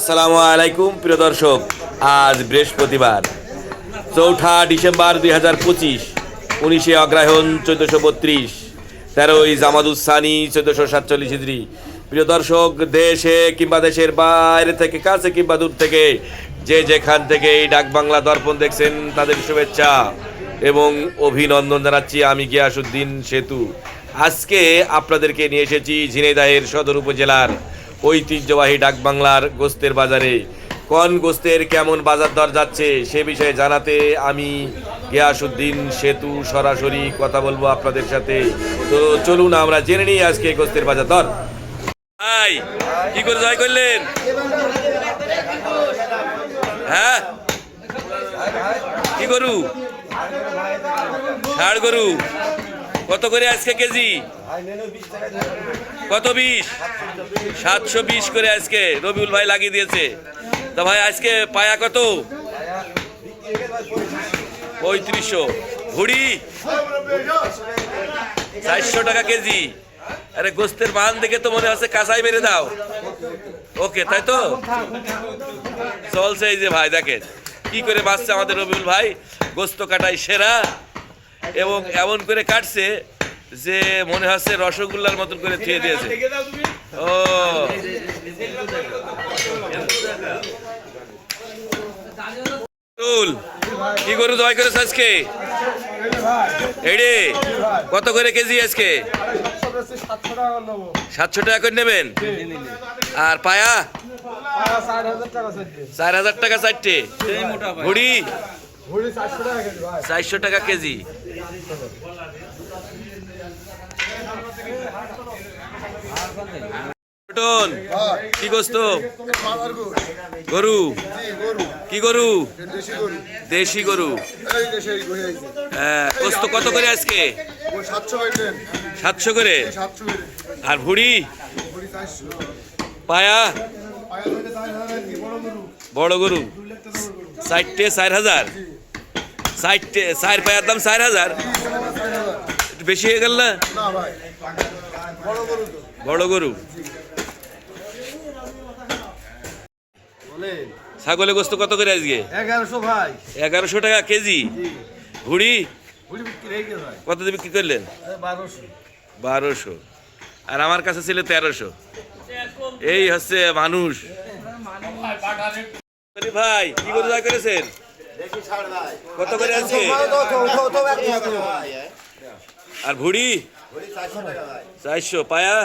আসসালামু আলাইকুম, প্রিয় দর্শক, আজ বৃহস্পতিবার, চৌঠা ডিসেম্বর দুই হাজার পঁচিশ, উনিশে অগ্রহায়ণ চোদ্দশো বত্রিশ, তেরোই জামাদুসানি চোদ্দশো সাতচল্লিশ ইদ্রি প্রিয় দর্শক, দেশে কিংবা দেশের বাইরে থেকে, কাছে কিংবা দূর থেকে, যে যেখান থেকে এই ডাক বাংলা দর্পণ দেখছেন, তাদের শুভেচ্ছা এবং অভিনন্দন জানাচ্ছি আমি গিয়াসুদ্দিন সেতু। আজকে আপনাদেরকে নিয়ে এসেছি ঝিনাইদহের সদর উপজেলার ঐতিহ্যবাহী ডাকবাংলার গোস্তের বাজারে। কোন গোস্তের কেমন বাজার দর যাচ্ছে, সে বিষয়ে জানাতে আমি গিয়াসুদ্দিন সেতু সরাসরি কথা বলব আপনাদের সাথে। তো চলুন আমরা জেনে নিই আজকে গোস্তের বাজার দর। ভাই, কি করে জয় করলেন? হ্যাঁ? কি গরু? ষাড় গরু। কত করে আজকে কেজি? কত বিশ? সাতশো বিশ করে আজকে, রবিউল ভাই লাগিয়ে দিয়েছে। তা ভাই, আজকে পায়া কত? পঁয়ত্রিশশো। ভুড়ি? চারশো টাকা কেজি। আরে, গোস্তের মান দেখে তো মনে হচ্ছে কাঁচাই মেরে দাও। ওকে, তাই তো? চলছে এই যে ভাই, দেখেন। কি করে বাঁচছে আমাদের রবিউল ভাই? গোস্ত কাটাই সেরা। এবং এমন করে কাটছে যে মনে হচ্ছে রসগোল্লার মতন করে থুয়ে দিয়েছে। ও। কি গরু জয় করেছে আজকে? এড়ে কত করে কেজি আজকে? সাতশো টাকা করে নেবেন? আর পায়া? চার হাজার টাকা চারটে। ঘুড়ি চারশো টাকা কেজি। কি গোস্ত? গরু। কি গরু? দেশি গরু। হ্যাঁ, গোস্ত কত করে আজকে? সাতশো করে? আর ভুড়ি? পায়া? বড় গরু। চারটে চার হাজার? চারটে চার পায়ার দাম চার হাজার। একটু বেশি হয়ে গেল না? বড় গরু ছাগলের গোস্ত কত করে আজকে? এগারোশো ভাই। এগারোশো টাকা কেজি? ভুড়ি ভুড়ি বিক্রি গেছে ভাই। কত দিয়ে বিক্রি করলেন? বারোশো। আর আমার কাছে ছিল তেরোশো। এই হচ্ছে মানুষ। ভাই কি করে জয় করেছেন? কত করে আছে? আর ভুড়ি? চারশো পায়া?